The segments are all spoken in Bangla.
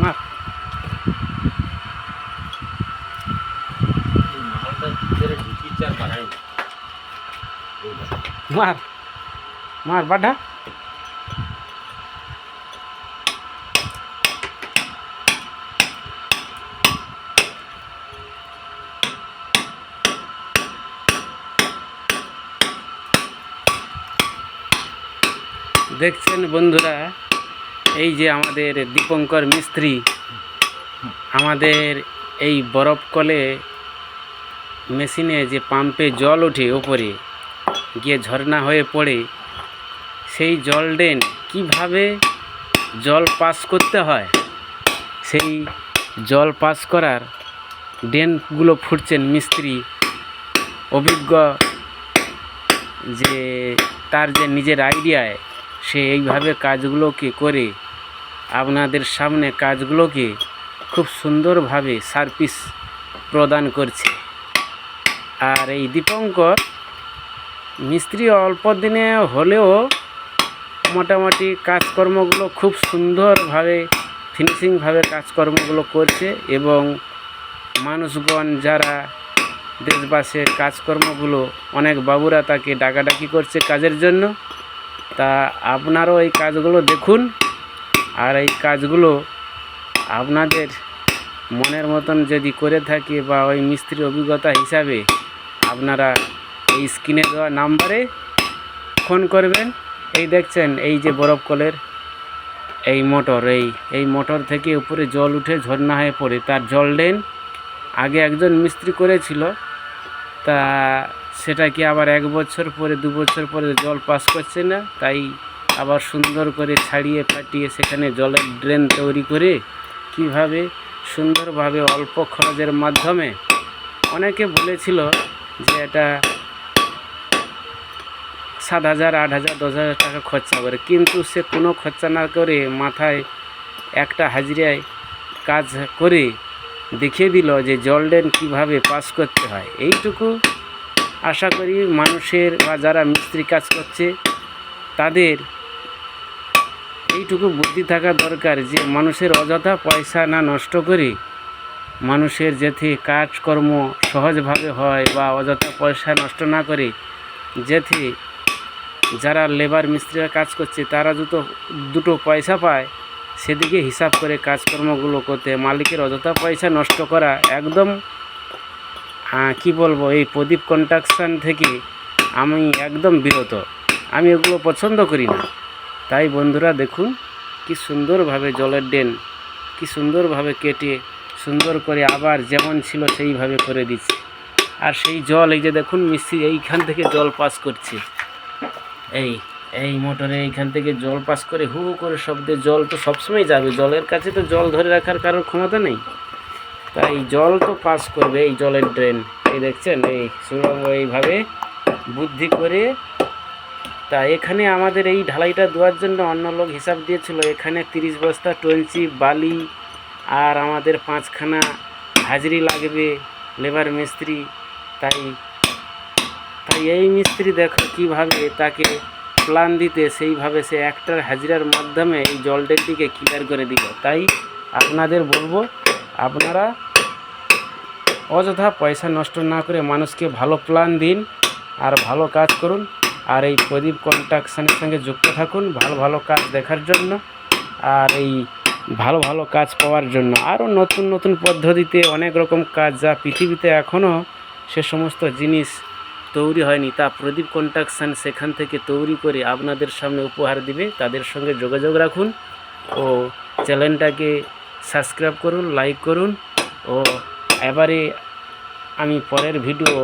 মার মালটা ভিতরে ঢুকিয়েছে আর বাড়াই মার মার বাড্ডা দেখছেন বন্ধুরা এই যে আমাদের দীপঙ্কর মিস্ত্রি, আমাদের এই বরফ কলে মেশিনে যে পাম্পে জল ওঠে ওপরে, গিয়ে ঝর্ণা হয়ে পড়ে, সেই জল ড্রেন কীভাবে জল পাস করতে হয়? সেই জল পাস করার ড্রেনগুলো ফুটছেন মিস্ত্রি। অভিজ্ঞ যে তার যে নিজের আইডিয়ায় সে এইভাবে কাজগুলোকে করে, আপনাদের সামনে কাজগুলোকে খুব সুন্দরভাবে সার্ভিস প্রদান করছে। আর এই দীপঙ্কর মিস্ত্রি অল্প দিনে হলেও মোটামুটি কাজকর্মগুলো খুব সুন্দরভাবে, ফিনিশিংভাবে কাজকর্মগুলো করছে এবং মানুষগণ যারা দেশবাসের কাজকর্মগুলো, অনেক বাবুরা তাকে ডাকাডাকি করছে কাজের জন্য। তা আপনারও এই কাজগুলো দেখুন আর এই কাজগুলো আপনাদের মনের মতন যদি করে থাকি বা ওই মিস্ত্রির অভিজ্ঞতা হিসাবে আপনারা এই স্ক্রিনে দেওয়া নাম্বারে ফোন করবেন। এই দেখছেন, এই যে বরফ কলের এই মোটর, এই এই মোটর থেকে উপরে জল উঠে ঝর্ণা হয়ে পড়ে। তার জল ড্রেন আগে একজন মিস্ত্রি করেছিল। তা সেটা কি আবার এক বছর পরে, দু বছর পরে জল পাস করছে না, তাই আবার সুন্দর করে ছাড়িয়ে ফাটিয়ে সেখানে জলের ড্রেন তৈরি করে কীভাবে সুন্দরভাবে অল্প খরচের মাধ্যমে, অনেকে বলেছিল যে এটা সাত হাজার, আট হাজার, দশ হাজার টাকা খরচা করে। কিন্তু সে কোনো খরচা না করে মাথায় একটা হাজিরায় কাজ করে দেখিয়ে দিল যে জল ড্রেন কীভাবে পাস করতে হয়। এইটুকু আশা করি মানুষের বা যারা মিস্ত্রি কাজ করছে, তাদের এইটুকু বুদ্ধি থাকা দরকার যে মানুষের অযথা পয়সা না নষ্ট করে মানুষের যাতে কাজকর্ম সহজভাবে হয় বা অযথা পয়সা নষ্ট না করে যাতে যারা লেবার মিস্ত্রিরা কাজ করছে, তারা দুটো দুটো পয়সা পায়, সেদিকে হিসাব করে কাজকর্মগুলো করতে, মালিকের অযথা পয়সা নষ্ট করা একদম কি বলব, এই প্রদীপ কন্ট্রাকশান থেকে আমি একদম বিরত। আমি এগুলো পছন্দ করি না। তাই বন্ধুরা দেখুন, কি সুন্দরভাবে জলের ড্রেন, কি সুন্দরভাবে কেটে সুন্দর করে আবার যেমন ছিল সেইভাবে করে দিচ্ছে। আর সেই জল, এই যে দেখুন মিস্ত্রি এইখান থেকে জল পাস করছে। এই এই মোটরে এইখান থেকে জল পাস করে হু হু করে শব্দে জল তো সবসময় যাবে। জলের কাছে তো জল ধরে রাখার কারোর ক্ষমতা নেই। তাই জল তো পাস করবে, এই জলের ড্রেন এই দেখছেন, এই সুরঙ্গ এইভাবে বুদ্ধি করে, তা এখানে আমাদের এই ঢালাইটা দেওয়ার জন্য অন্য লোক হিসাব দিয়েছিল। এখানে তিরিশ বস্তা টঞ্চি বালি আর আমাদের পাঁচখানা হাজিরি লাগবে, লেবার মিস্ত্রি। তাই তাই এই মিস্ত্রি দেখো কীভাবে তাকে প্ল্যান দিতে, সেইভাবে সে একটার হাজিরার মাধ্যমে এই জল দিকে ক্লিয়ার করে দিল। তাই আপনাদের বলব, আপনারা অযথা পয়সা নষ্ট না করে মানুষকে ভালো প্ল্যান দিন আর ভালো কাজ করুন আর এই প্রদীপ কন্ট্রাকশানের সঙ্গে যুক্ত থাকুন ভালো ভালো কাজ দেখার জন্য আর এই ভালো ভালো কাজ পাওয়ার জন্য। আরও নতুন নতুন পদ্ধতিতে অনেক রকম কাজ যা পৃথিবীতে এখনও সে সমস্ত জিনিস তৈরি হয়নি, তা প্রদীপ কন্ট্রাকশান সেখান থেকে তৈরি করে আপনাদের সামনে উপহার দিবে। তাদের সঙ্গে যোগাযোগ রাখুন ও চ্যানেলটাকে সাবস্ক্রাইব করুন লাইক করুন ও এবারে আমি পরের ভিডিও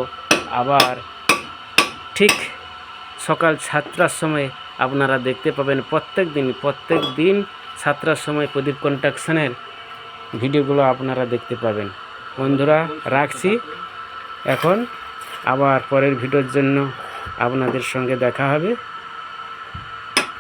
আবার ঠিক সকাল সাতটার সময় আপনারা দেখতে পাবেন। প্রত্যেক দিন প্রত্যেক দিন সাতটার সময় প্রদীপ কন্ট্রাকশনের ভিডিওগুলো আপনারা দেখতে পাবেন। বন্ধুরা, রাখছি। এখন আবার পরের ভিডিওর জন্য আপনাদের সঙ্গে দেখা হবে।